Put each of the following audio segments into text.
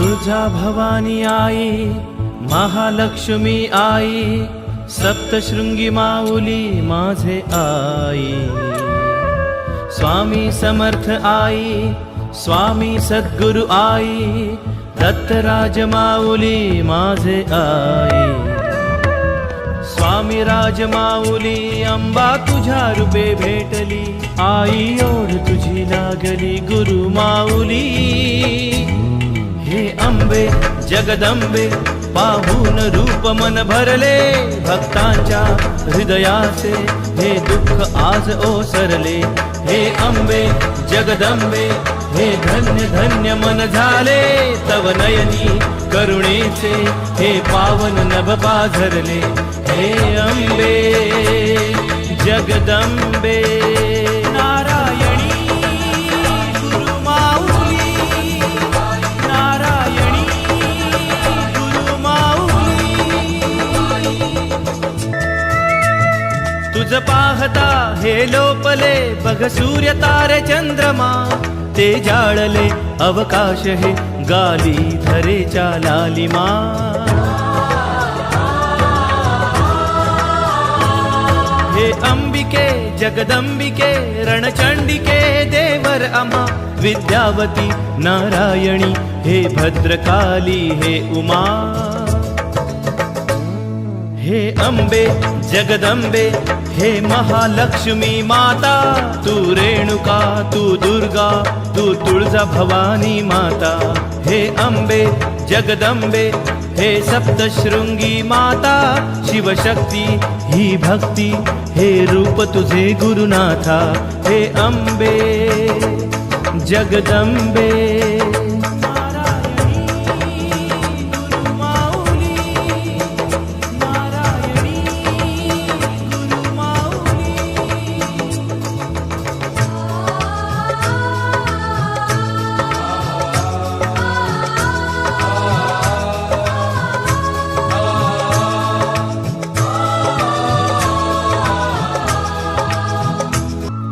तुळजा भवानी आई महालक्ष्मी आई सप्तशृंगी माऊली माझे आई. स्वामी समर्थ आई स्वामी सद्गुरु आई दत्तराज माऊली माझे आई. स्वामी राजमाऊली अंबा तुझ्या रूपे भेटली. आई ओढ तुझी लागली गुरु माऊली. जगदंबे पाहून रूप मन भरले भक्तांच्या हृदयाचे हे दुःख आज ओसरले. हे अंबे जगदंबे हे धन्य धन्य मन झाले. तव नयनी करुणेचे हे पावन नभ पाझरले. हे अंबे जगदंबे पाहता हे लोपले. बघ सूर्य तारे चंद्रमा ते जाळले. अवकाश हे गाली धरेच्या लालिमा. हे अंबिके जगदंबिके रणचंडिके देवर अमा. विद्यावती नारायणी हे भद्रकाली हे उमा. हे अंबे जगदंबे हे महालक्ष्मी माता तू रेणुका तू दुर्गा तू तुळजा भवानी माता. हे अंबे जगदंबे हे सप्तशृंगी माता शिवशक्ती ही भक्ती हे रूप तुझे गुरुनाथा. हे अंबे जगदंबे.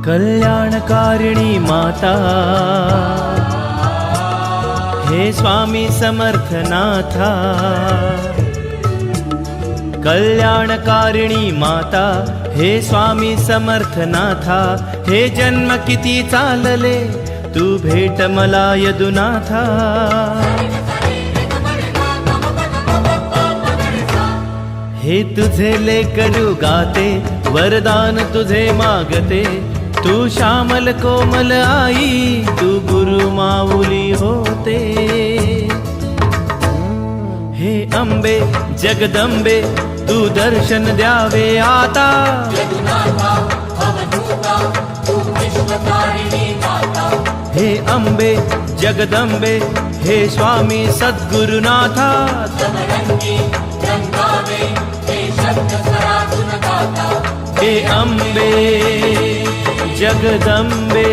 कल्याणकारिणी माता। हे स्वामी समर्थनाथा। कल्याणकारिणी माता हे स्वामी समर्थनाथा। हे जन्म किती चालले तू भेट मला यदुनाथा। हे तुझे लेकरू गाते वरदान तुझे मागते। तू श्यामल कोमल आई तू गुरु माऊली होते. हे अंबे जगदंबे तू दर्शन द्यावे आता. हे अंबे जगदंबे हे स्वामी सद्गुरुनाथा. हे अंबे. जगदंबे।